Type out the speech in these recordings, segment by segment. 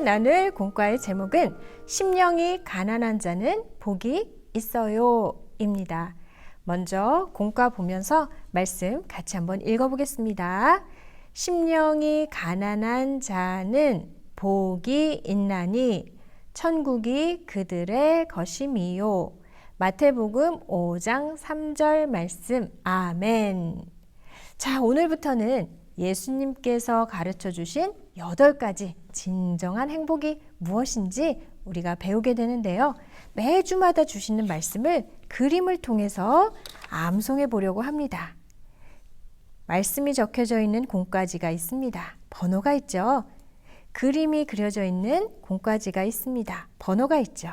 나눌 공과의 제목은 심령이 가난한 자는 복이 있어요 입니다. 먼저 공과 보면서 말씀 같이 한번 읽어보겠습니다. 심령이 가난한 자는 복이 있나니 천국이 그들의 것임이요. 마태복음 5장 3절 말씀. 아멘. 자, 오늘부터는 예수님께서 가르쳐 주신 여덟 가지 진정한 행복이 무엇인지 우리가 배우게 되는데요. 매주마다 주시는 말씀을 그림을 통해서 암송해 보려고 합니다. 말씀이 적혀져 있는 공과지가 있습니다. 번호가 있죠. 그림이 그려져 있는 공과지가 있습니다. 번호가 있죠.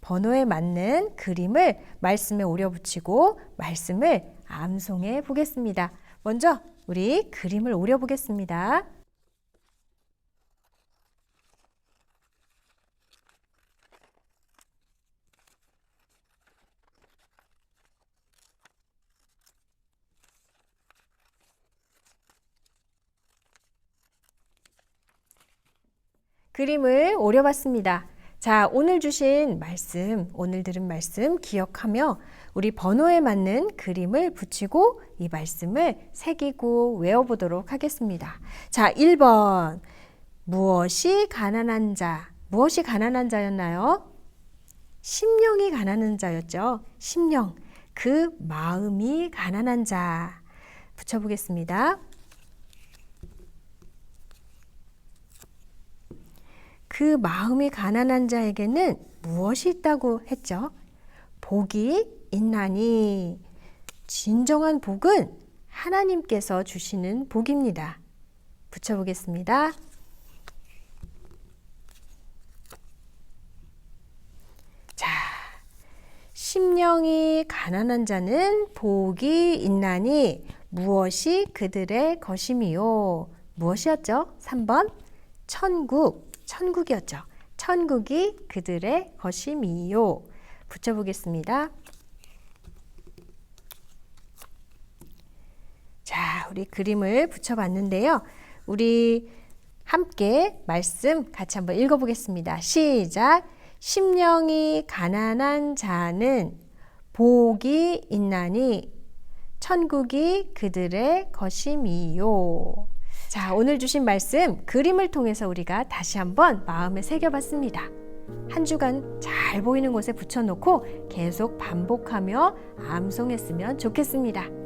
번호에 맞는 그림을 말씀에 오려 붙이고 말씀을 암송해 보겠습니다. 먼저 우리 그림을 오려 보겠습니다. 그림을 오려봤습니다. 자, 오늘 주신 말씀, 오늘 들은 말씀 기억하며 우리 번호에 맞는 그림을 붙이고 이 말씀을 새기고 외워보도록 하겠습니다. 자, 1번. 무엇이 가난한 자? 무엇이 가난한 자였나요? 심령이 가난한 자였죠. 심령. 그 마음이 가난한 자. 붙여보겠습니다. 그 마음이 가난한 자에게는 무엇이 있다고 했죠? 복이 있나니. 진정한 복은 하나님께서 주시는 복입니다. 붙여보겠습니다. 자, 심령이 가난한 자는 복이 있나니 무엇이 그들의 것임이요? 무엇이었죠? 3번 천국. 천국이었죠. 천국이 그들의 것임이요. 붙여보겠습니다. 자, 우리 그림을 붙여봤는데요. 우리 함께 말씀 같이 한번 읽어보겠습니다. 시작. 심령이 가난한 자는 복이 있나니 천국이 그들의 것임이요. 자, 오늘 주신 말씀 그림을 통해서 우리가 다시 한번 마음에 새겨봤습니다. 한 주간 잘 보이는 곳에 붙여놓고 계속 반복하며 암송했으면 좋겠습니다.